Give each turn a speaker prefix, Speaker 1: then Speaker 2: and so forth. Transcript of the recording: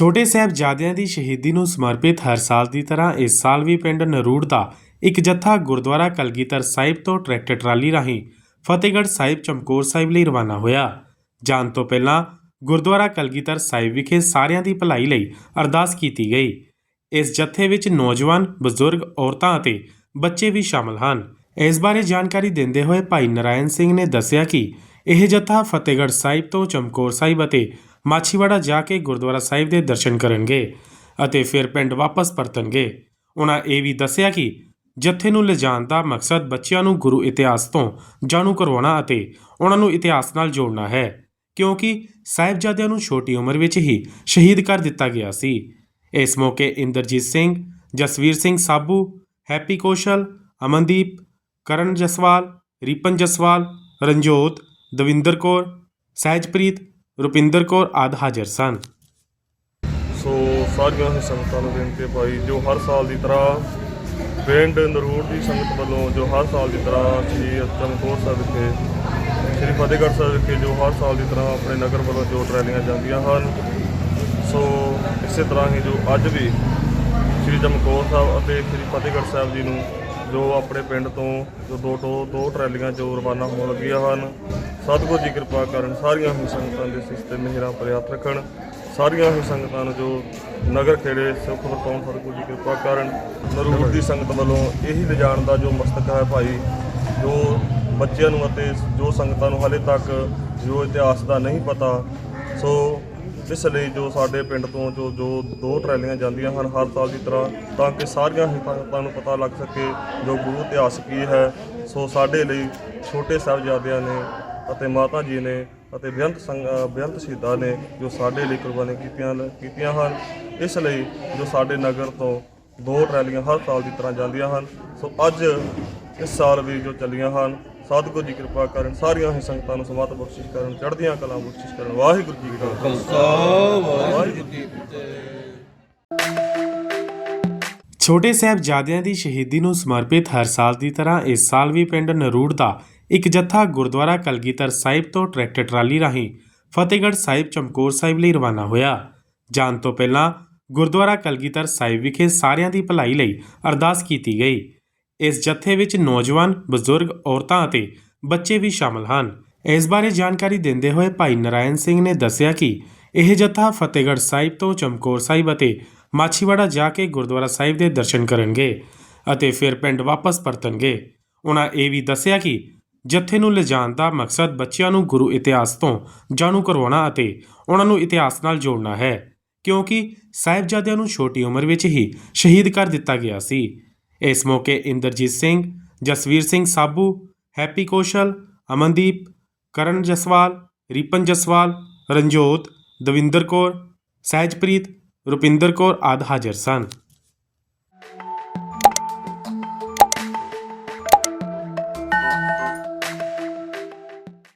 Speaker 1: ਛੋਟੇ ਸਾਹਿਬਜ਼ਾਦਿਆਂ ਦੀ ਸ਼ਹੀਦੀ ਨੂੰ ਸਮਰਪਿਤ ਹਰ ਸਾਲ ਦੀ ਤਰ੍ਹਾਂ ਇਸ ਸਾਲ ਵੀ ਪਿੰਡ ਨਰੂੜ ਦਾ ਇੱਕ ਜੱਥਾ ਗੁਰਦੁਆਰਾ ਕਲਗੀਧਰ ਸਾਹਿਬ ਤੋਂ ਟਰੈਕਟਰ ਟਰਾਲੀ ਰਾਹੀਂ ਫਤਿਹਗੜ੍ਹ ਸਾਹਿਬ, ਚਮਕੌਰ ਸਾਹਿਬ ਲਈ ਰਵਾਨਾ ਹੋਇਆ। ਜਾਣ ਤੋਂ ਪਹਿਲਾਂ ਗੁਰਦੁਆਰਾ ਕਲਗੀਧਰ ਸਾਹਿਬ ਵਿਖੇ ਸਾਰਿਆਂ ਦੀ ਭਲਾਈ ਲਈ ਅਰਦਾਸ ਕੀਤੀ ਗਈ। ਇਸ ਜੱਥੇ ਵਿੱਚ ਨੌਜਵਾਨ, ਬਜ਼ੁਰਗ, ਔਰਤਾਂ ਅਤੇ ਬੱਚੇ ਵੀ ਸ਼ਾਮਲ ਹਨ। ਇਸ ਬਾਰੇ ਜਾਣਕਾਰੀ ਦਿੰਦੇ ਹੋਏ ਭਾਈ ਨਰਾਇਣ ਸਿੰਘ ਨੇ ਦੱਸਿਆ ਕਿ ਇਹ ਜੱਥਾ ਫਤਿਹਗੜ੍ਹ ਸਾਹਿਬ ਤੋਂ ਚਮਕੌਰ ਸਾਹਿਬ ਅਤੇ ਮਾਛੀਵਾੜਾ ਜਾ ਕੇ ਗੁਰਦੁਆਰਾ ਸਾਹਿਬ ਦੇ ਦਰਸ਼ਨ ਕਰਨਗੇ ਅਤੇ ਫਿਰ ਪਿੰਡ ਵਾਪਸ ਪਰਤਣਗੇ। ਉਹਨਾਂ ਇਹ ਵੀ ਦੱਸਿਆ ਕਿ ਜੱਥੇ ਨੂੰ ਲਿਜਾਣ ਦਾ ਮਕਸਦ ਬੱਚਿਆਂ ਨੂੰ ਗੁਰੂ ਇਤਿਹਾਸ ਤੋਂ ਜਾਣੂ ਕਰਵਾਉਣਾ ਅਤੇ ਉਹਨਾਂ ਨੂੰ ਇਤਿਹਾਸ ਨਾਲ ਜੋੜਨਾ ਹੈ, ਕਿਉਂਕਿ ਸਾਹਿਬਜ਼ਾਦਿਆਂ ਨੂੰ ਛੋਟੀ ਉਮਰ ਵਿੱਚ ਹੀ ਸ਼ਹੀਦ ਕਰ ਦਿੱਤਾ ਗਿਆ ਸੀ। ਇਸ ਮੌਕੇ ਇੰਦਰਜੀਤ ਸਿੰਘ, ਜਸਵੀਰ ਸਿੰਘ ਸਾਬੂ, ਹੈਪੀ ਕੌਸ਼ਲ, ਅਮਨਦੀਪ, ਕਰਨ ਜਸਵਾਲ, ਰੀਪਨ ਜਸਵਾਲ, ਰਣਜੋਤ, ਦਵਿੰਦਰ ਕੌਰ, ਸਹਿਜਪ੍ਰੀਤ ਰੁਪਿੰਦਰ ਕੌਰ ਆਦਿ ਹਾਜ਼ਰ ਸਨ।
Speaker 2: ਸੋ ਸਾਰੀਆਂ ਹੀ ਸੰਗਤਾਂ ਨੂੰ ਬੇਨਤੀ ਹੈ ਭਾਈ, ਜੋ ਹਰ ਸਾਲ ਦੀ ਤਰ੍ਹਾਂ ਪਿੰਡ ਨਰੂੜ ਦੀ ਸੰਗਤ ਵੱਲੋਂ ਜੋ ਹਰ ਸਾਲ ਦੀ ਤਰ੍ਹਾਂ ਸ੍ਰੀ ਚਮਕੌਰ ਸਾਹਿਬ ਵਿਖੇ, ਸ੍ਰੀ ਫਤਿਹਗੜ੍ਹ ਸਾਹਿਬ ਵਿਖੇ ਜੋ ਹਰ ਸਾਲ ਦੀ ਤਰ੍ਹਾਂ ਆਪਣੇ ਨਗਰ ਵੱਲੋਂ ਜੋ ਟਰੈਲੀਆਂ ਜਾਂਦੀਆਂ ਹਨ, ਸੋ ਇਸੇ ਤਰ੍ਹਾਂ ਹੀ ਜੋ ਅੱਜ ਵੀ ਸ੍ਰੀ ਚਮਕੌਰ ਸਾਹਿਬ ਅਤੇ ਸ੍ਰੀ ਫਤਿਹਗੜ੍ਹ ਸਾਹਿਬ ਜੀ ਨੂੰ ਜੋ ਆਪਣੇ ਪਿੰਡ ਤੋਂ ਜੋ ਦੋ ਦੋ ਦੋ ਟਰੈਲੀਆਂ ਜੋ ਰਵਾਨਾ ਹੋਣ ਲੱਗੀਆਂ ਹਨ ਸਤਿਗੁਰ ਜੀ ਕਿਰਪਾ ਕਰਨ, ਸਾਰੀਆਂ ਹੀ ਸੰਗਤਾਂ ਦੇ ਸਿਸ ਤੇ ਮਿਹਰਾਂ ਪ੍ਰਿਆਤ ਰੱਖਣ, ਸਾਰੀਆਂ ਹੀ ਸੰਗਤਾਂ ਨੂੰ ਜੋ ਨਗਰ ਖੇੜੇ ਸੁਖ ਵਰਤਾਉਣ ਸਤਿਗੁਰ ਜੀ ਕਿਰਪਾ ਕਰਨ ਨਰੂੜ ਦੀ ਸੰਗਤ ਵੱਲੋਂ ਇਹੀ ਲਿਜਾਣ ਦਾ ਜੋ ਮਸਤਕ ਹੈ ਭਾਈ, ਜੋ ਬੱਚਿਆਂ ਨੂੰ ਅਤੇ ਜੋ ਸੰਗਤਾਂ ਨੂੰ ਹਾਲੇ ਤੱਕ ਜੋ ਇਤਿਹਾਸ ਦਾ ਨਹੀਂ ਪਤਾ, ਸੋ ਇਸ ਲਈ ਜੋ ਸਾਡੇ ਪਿੰਡ ਤੋਂ ਜੋ ਜੋ ਦੋ ਟਰੈਲੀਆਂ ਜਾਂਦੀਆਂ ਹਨ ਹਰ ਸਾਲ ਦੀ ਤਰ੍ਹਾਂ, ਤਾਂ ਕਿ ਸਾਰੀਆਂ ਹੀ ਸੰਗਤਾਂ ਨੂੰ ਪਤਾ ਲੱਗ ਸਕੇ ਜੋ ਗੁਰੂ ਇਤਿਹਾਸ ਕੀ ਹੈ, ਸੋ ਸਾਡੇ ਲਈ ਛੋਟੇ ਸਾਹਿਬਜ਼ਾਦਿਆਂ ਨੇ ਅਤੇ ਮਾਤਾ ਜੀ ਨੇ ਅਤੇ ਬੇਅੰਤ ਸੰਗ ਬੇਅੰਤ ਸ਼ਹੀਦਾਂ ਨੇ ਜੋ ਸਾਡੇ ਲਈ ਕੁਰਬਾਨੀ ਕੀਤੀਆਂ ਕੀਤੀਆਂ ਹਨ, ਇਸ ਲਈ ਜੋ ਸਾਡੇ ਨਗਰ ਤੋਂ ਦੋ ਟਰੈਲੀਆਂ ਹਰ ਸਾਲ ਦੀ ਤਰ੍ਹਾਂ ਜਾਂਦੀਆਂ ਹਨ। ਸੋ ਅੱਜ ਇਸ ਸਾਲ ਵੀ ਜੋ ਚੱਲੀਆਂ ਹਨ ਸਤਿਗੁਰੂ ਜੀ ਕਿਰਪਾ ਕਰਨ ਸਾਰੀਆਂ ਹੀ ਸੰਗਤਾਂ ਨੂੰ ਸਮਤ ਬਖਸ਼ਿਸ਼ ਕਰਨ, ਚੜ੍ਹਦੀਆਂ ਕਲਾ ਬਖਸ਼ਿਸ਼ ਕਰਨ। ਵਾਹਿਗੁਰੂ ਜੀ ਕਾ ਖਾਲਸਾ ਵਾਹਿਗੁਰੂ ਜੀ ਕੀ ਫਤਿਹ।
Speaker 1: ਛੋਟੇ ਸਾਹਿਬਜ਼ਾਦਿਆਂ ਦੀ ਸ਼ਹੀਦੀ ਨੂੰ ਸਮਰਪਿਤ ਹਰ ਸਾਲ ਦੀ ਤਰ੍ਹਾਂ ਇਸ ਸਾਲ ਵੀ ਪਿੰਡ ਨਰੂੜ ਦਾ ਇੱਕ ਜੱਥਾ ਗੁਰਦੁਆਰਾ ਕਲਗੀਧਰ ਸਾਹਿਬ ਤੋਂ ਟਰੈਕਟਰ ਟਰਾਲੀ ਰਾਹੀਂ ਫਤਿਹਗੜ੍ਹ ਸਾਹਿਬ ਚਮਕੌਰ ਸਾਹਿਬ ਲਈ ਰਵਾਨਾ ਹੋਇਆ। ਜਾਣ ਤੋਂ ਪਹਿਲਾਂ ਗੁਰਦੁਆਰਾ ਕਲਗੀਧਰ ਸਾਹਿਬ ਵਿਖੇ ਸਾਰਿਆਂ ਦੀ ਭਲਾਈ ਲਈ ਅਰਦਾਸ ਕੀਤੀ ਗਈ। ਇਸ ਜੱਥੇ ਵਿੱਚ ਨੌਜਵਾਨ, ਬਜ਼ੁਰਗ, ਔਰਤਾਂ ਅਤੇ ਬੱਚੇ ਵੀ ਸ਼ਾਮਲ ਹਨ। ਇਸ ਬਾਰੇ ਜਾਣਕਾਰੀ ਦਿੰਦੇ ਹੋਏ ਭਾਈ ਨਰਾਇਣ ਸਿੰਘ ਨੇ ਦੱਸਿਆ ਕਿ ਇਹ ਜੱਥਾ ਫਤਿਹਗੜ੍ਹ ਸਾਹਿਬ ਤੋਂ ਚਮਕੌਰ ਸਾਹਿਬ ਅਤੇ ਮਾਛੀਵਾੜਾ ਜਾ ਕੇ ਗੁਰਦੁਆਰਾ ਸਾਹਿਬ ਦੇ ਦਰਸ਼ਨ ਕਰਨਗੇ ਅਤੇ ਫਿਰ ਪਿੰਡ ਵਾਪਸ ਪਰਤਣਗੇ। ਉਹਨਾਂ ਇਹ ਵੀ ਦੱਸਿਆ ਕਿ ਜੱਥੇ ਨੂੰ ਲਿਜਾਣ ਦਾ ਮਕਸਦ ਬੱਚਿਆਂ ਨੂੰ ਗੁਰੂ ਇਤਿਹਾਸ ਤੋਂ ਜਾਣੂ ਕਰਵਾਉਣਾ ਅਤੇ ਉਹਨਾਂ ਨੂੰ ਇਤਿਹਾਸ ਨਾਲ ਜੋੜਨਾ ਹੈ, ਕਿਉਂਕਿ ਸਾਹਿਬਜ਼ਾਦਿਆਂ ਨੂੰ ਛੋਟੀ ਉਮਰ ਵਿੱਚ ਹੀ ਸ਼ਹੀਦ ਕਰ ਦਿੱਤਾ ਗਿਆ ਸੀ। ਇਸ ਮੌਕੇ ਇੰਦਰਜੀਤ ਸਿੰਘ, ਜਸਵੀਰ ਸਿੰਘ ਸਾਬੂ, ਹੈਪੀ ਕੌਸ਼ਲ, ਅਮਨਦੀਪ, ਕਰਨ ਜਸਵਾਲ, ਰੀਪਨ ਜਸਵਾਲ, ਰਣਜੋਤ, ਦਵਿੰਦਰ ਕੌਰ, ਸਹਿਜਪ੍ਰੀਤ, ਰੁਪਿੰਦਰ ਕੌਰ ਆਦਿ ਹਾਜ਼ਰ ਸਨ।